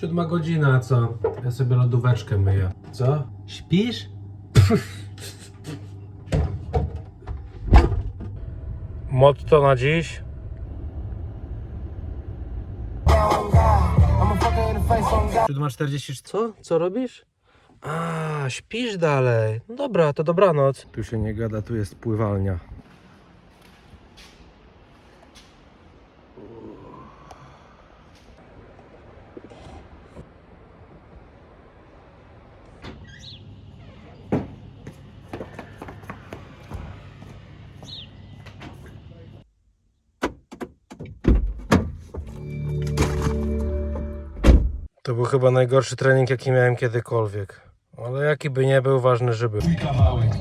Siódma godzina, co? Ja sobie lodóweczkę myję. Co? Śpisz? Motto na dziś. Siódma czterdzieści. Co? Co robisz? A, śpisz dalej. Dobra, to dobranoc. Tu się nie gada, tu jest pływalnia. Chyba najgorszy trening, jaki miałem kiedykolwiek. Ale jaki by nie był, ważny, żeby. kawałek.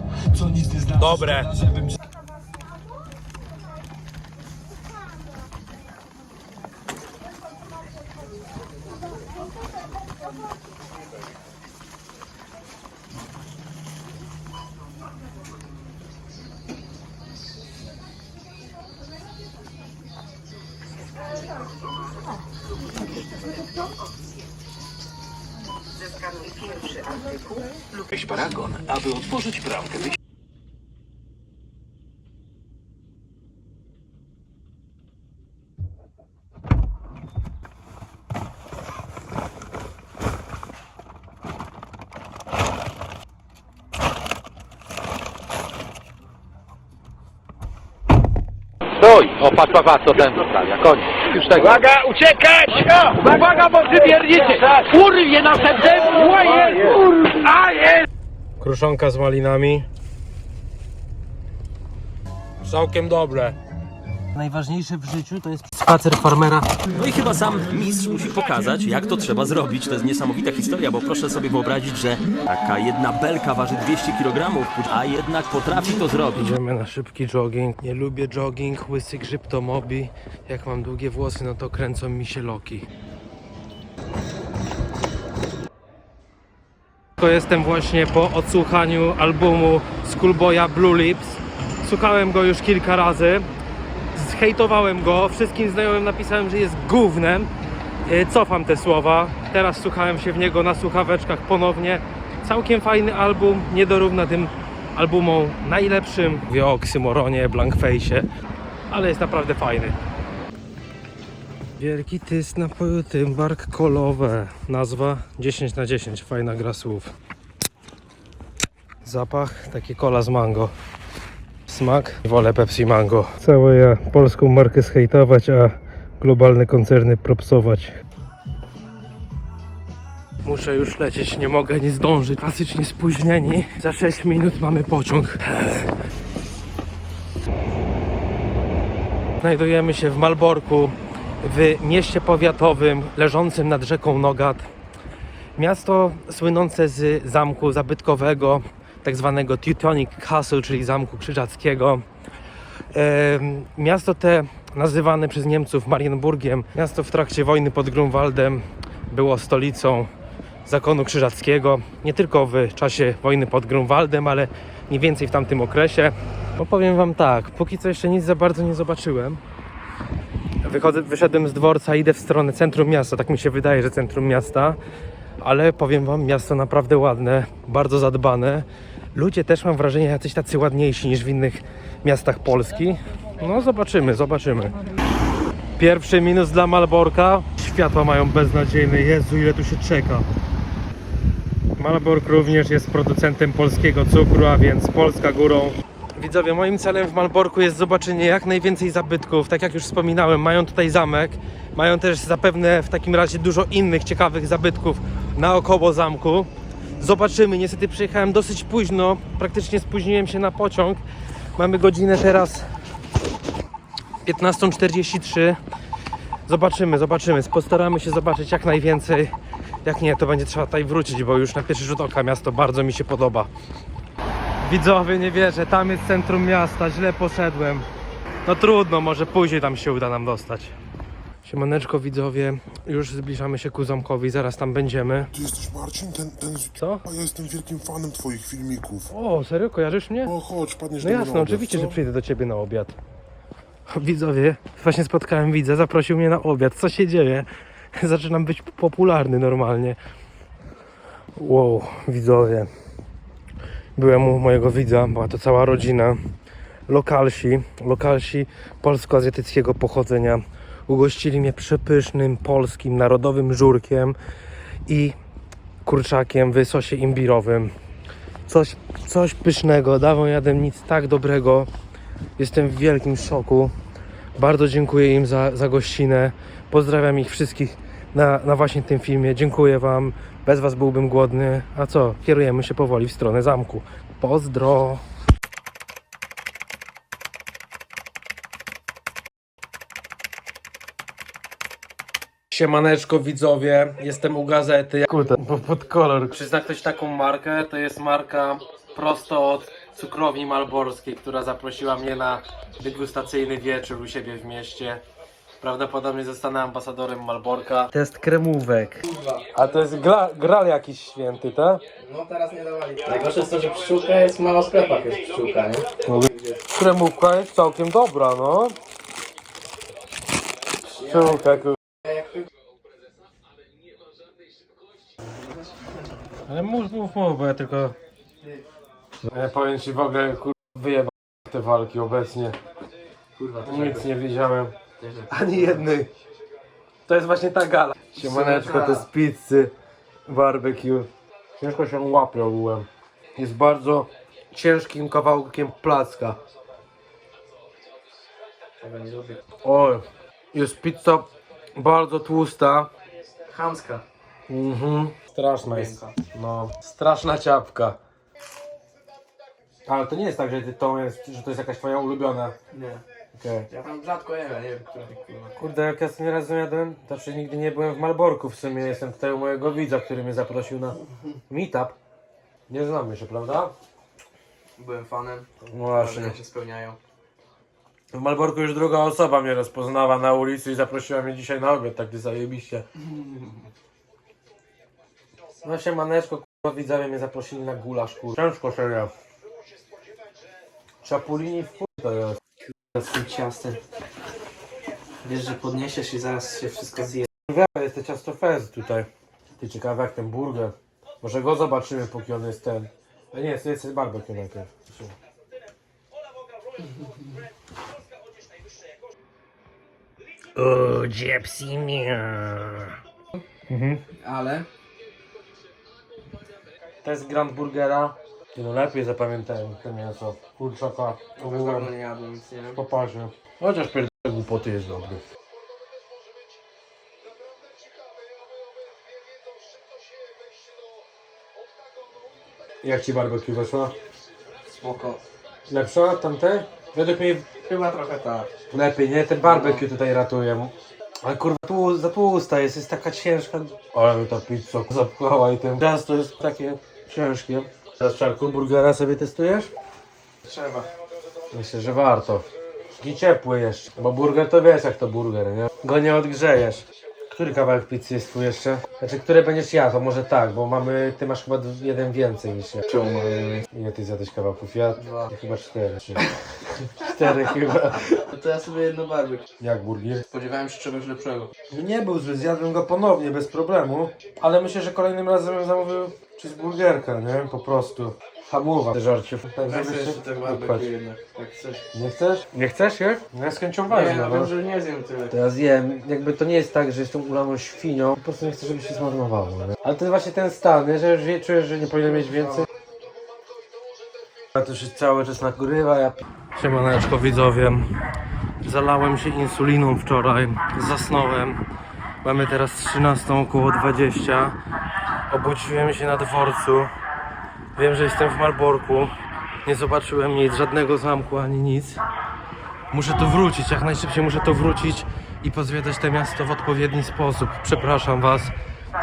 Pierwszy artykuł lub paragon, aby otworzyć bramkę. Stój! O, patrz, co ten zostawia. Koniec. Już tego. Uwaga, uciekać! Uwaga, bo przybiernicie! Kurwie następnym! Łaje! A jest! Kruszonka z malinami. Całkiem dobre. Najważniejsze w życiu to jest spacer farmera. No i chyba sam mistrz musi pokazać, jak to trzeba zrobić. To jest niesamowita historia, bo proszę sobie wyobrazić, że taka jedna belka waży 200 kg, a jednak potrafi to zrobić. Idziemy na szybki jogging. Nie lubię jogging, łysy grzyb to mobi. Jak mam długie włosy, no to kręcą mi się loki. To jestem właśnie po odsłuchaniu albumu Schoolboya Blue Lips. Słuchałem go już kilka razy. Zhejtowałem go. Wszystkim znajomym napisałem, że jest gównem. E, Cofam te słowa. Teraz słuchałem się w niego na słuchaweczkach ponownie. Całkiem fajny album. Nie dorówna tym albumom najlepszym. Mówię o Oksymoronie, Blankface'ie. Ale jest naprawdę fajny. Wielki tyst napoju Tymbark Kolowe. Nazwa 10 na 10. Fajna gra słów. Zapach takie kola z mango. Smak wolę Pepsi Mango. Całe ja polską markę zhejtować, a globalne koncerny propsować. Muszę już lecieć, nie mogę nie zdążyć. Klasycznie spóźnieni. Za 6 minut mamy pociąg. Znajdujemy się w Malborku, w mieście powiatowym leżącym nad rzeką Nogat. Miasto słynące z zamku zabytkowego, tak zwanego Teutonic Castle, czyli zamku krzyżackiego. Miasto te, nazywane przez Niemców Marienburgiem, miasto w trakcie wojny pod Grunwaldem było stolicą zakonu krzyżackiego. Nie tylko w czasie wojny pod Grunwaldem, ale mniej więcej w tamtym okresie. Bo powiem Wam tak, póki co jeszcze nic za bardzo nie zobaczyłem. Wychodzę, wyszedłem z dworca, idę w stronę centrum miasta. Tak mi się wydaje, że centrum miasta. Ale powiem Wam, miasto naprawdę ładne, bardzo zadbane. Ludzie też mam wrażenie jacyś tacy ładniejsi niż w innych miastach Polski. No zobaczymy, zobaczymy. Pierwszy minus dla Malborka. Światła mają beznadziejne. Jezu, ile tu się czeka. Malbork również jest producentem polskiego cukru, a więc Polska górą. Widzowie, moim celem w Malborku jest zobaczenie jak najwięcej zabytków. Tak jak już wspominałem, mają tutaj zamek. Mają też zapewne w takim razie dużo innych ciekawych zabytków naokoło zamku. Zobaczymy. Niestety przyjechałem dosyć późno. Praktycznie spóźniłem się na pociąg. Mamy godzinę teraz 15.43. Zobaczymy, zobaczymy. Postaramy się zobaczyć jak najwięcej. Jak nie, to będzie trzeba tutaj wrócić, bo już na pierwszy rzut oka miasto bardzo mi się podoba. Widzowie, nie wierzę, tam jest centrum miasta, źle poszedłem. No trudno, może później tam się uda nam dostać. Siemaneczko widzowie, już zbliżamy się ku zamkowi, zaraz tam będziemy. Ty jesteś Marcin? Ten, ten z... Co? A ja jestem wielkim fanem twoich filmików. O, serio, kojarzysz mnie? O, chodź, padniesz No do mnie jasne, na obiad, oczywiście, co? że przyjdę do ciebie na obiad. Widzowie, właśnie spotkałem widza, zaprosił mnie na obiad. Co się dzieje? Zaczynam być popularny normalnie. Wow, widzowie. Byłem u mojego widza, była to cała rodzina. Lokalsi, lokalsi polsko-azjatyckiego pochodzenia ugościli mnie przepysznym polskim narodowym żurkiem i kurczakiem w sosie imbirowym. Coś, coś pysznego, dawno jadłem nic tak dobrego. Jestem w wielkim szoku. Bardzo dziękuję im za, za gościnę. Pozdrawiam ich wszystkich na, na właśnie tym filmie. Dziękuję Wam. Bez Was byłbym głodny. A co? Kierujemy się powoli w stronę zamku. Pozdro! Siemaneczko widzowie, jestem u gazety. Kurde, bo pod kolor. Czy zna ktoś taką markę? To jest marka prosto od cukrowni malborskiej, która zaprosiła mnie na degustacyjny wieczór u siebie w mieście. Prawdopodobnie zostanę ambasadorem Malborka. Test kremówek. A to jest gra, gral jakiś święty, tak? No teraz nie dawali. Najgorsze jest to, że pszczółka jest mało w sklepach, jest pszczółka, nie? Kremówka jest całkiem dobra, no. Pszczółka, kur... mów, mów, mów, bo ja tylko... Ja powiem ci w ogóle, kur... wyjebałem te walki obecnie. Kurwa, to Nic nie wiedziałem. Ani jednej. To jest właśnie ta gala. Siemaneczko, to z pizzy barbecue. Ciężko się łapie ogółem. Jest bardzo ciężkim kawałkiem placka. Tego nie lubię. Oj, jest pizza bardzo tłusta. Chamska. Mhm. Straszna jest. No, straszna ciapka. Ale to nie jest tak, że ty to jest, że to jest jakaś twoja ulubiona. Nie. Okej. Ja tam rzadko jem, ja nie wiem, która kurwa. Kurde, jak ja nie raz jadłem, to znaczy nigdy nie byłem w Malborku w sumie, jestem tutaj u mojego widza, który mnie zaprosił na meetup. Nie znamy się, prawda? Byłem fanem, No właśnie. marzenia się spełniają. W Malborku już druga osoba mnie rozpoznała na ulicy i zaprosiła mnie dzisiaj na obiad, tak zajebiście. No się maneczko, kurwa, widzowie mnie zaprosili na gulasz, kurwa. Ciężko się je. Czapulini w chuj to jest. Z tym ciastem. Wiesz, że podniesiesz i zaraz się wszystko zje. Wiele jest te ciasto fez tutaj. Ty ciekawe jak ten burger. Może go zobaczymy póki on jest ten. A nie, to jest barbecue najpierw. O, gypsy Ale To jest Grand Burgera. Ty no lepiej zapamiętałem to mięso. Kurczaka. to dawno nie jadłem, nic nie wiem. Popasie. Chociaż pierdolę głupoty jest dobry. Jak ci barbecue weszła? Spoko. Lepsza od tamtej? Według mnie Chyba trochę tak. lepiej, nie? Ten barbecue tutaj ratuje. Ale kurwa, tu za tłusta jest, jest taka ciężka. Ale mi ta pizza zapchała i ten ciasto jest takie ciężkie. Teraz czarku burgera sobie testujesz? Trzeba. Myślę, że warto. I ciepły jeszcze, bo burger to wiesz jak to burger, nie? Go nie odgrzejesz. Który kawałek pizzy jest tu jeszcze? Znaczy, które będziesz jadł? To może tak, bo mamy, ty masz chyba jeden więcej niż ja. Czemu? Ile ty zjadłeś kawałków? Ja Dwa. chyba cztery. Cztery chyba. No to ja sobie jedno barbek. Jak burger? Spodziewałem się czegoś lepszego. Nie był zły, zjadłem go ponownie, bez problemu. Ale myślę, że kolejnym razem bym zamówił cheeseburgerka, nie? Po prostu. Hamuwa żarciów. Tak, Ja żeby się ten upchać. barbecue jednak. Tak chcesz. Nie chcesz? Nie chcesz, jak? No ja z chęcią Nie, wezmę, ja no. wiem, że nie zjem tyle. To ja zjem. Jakby to nie jest tak, że jestem ulaną świnią. Po prostu nie chcę, żeby się zmarnowało. Nie? Ale to jest właśnie ten stan, nie? że już wie, czujesz, że nie powinien mieć więcej. A to się cały czas nagrywa. Ja... Siemaneczko widzowie. Zalałem się insuliną wczoraj. Zasnąłem. Mamy teraz 13 około 20. Obudziłem się na dworcu. Wiem, że jestem w Malborku. Nie zobaczyłem nic, żadnego zamku ani nic. Muszę tu wrócić, jak najszybciej muszę tu wrócić i pozwiedzać to miasto w odpowiedni sposób. Przepraszam Was,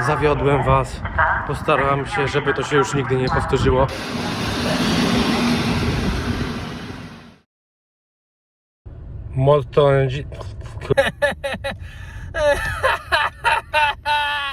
zawiodłem Was. Postaram się, żeby to się już nigdy nie powtórzyło. Motto...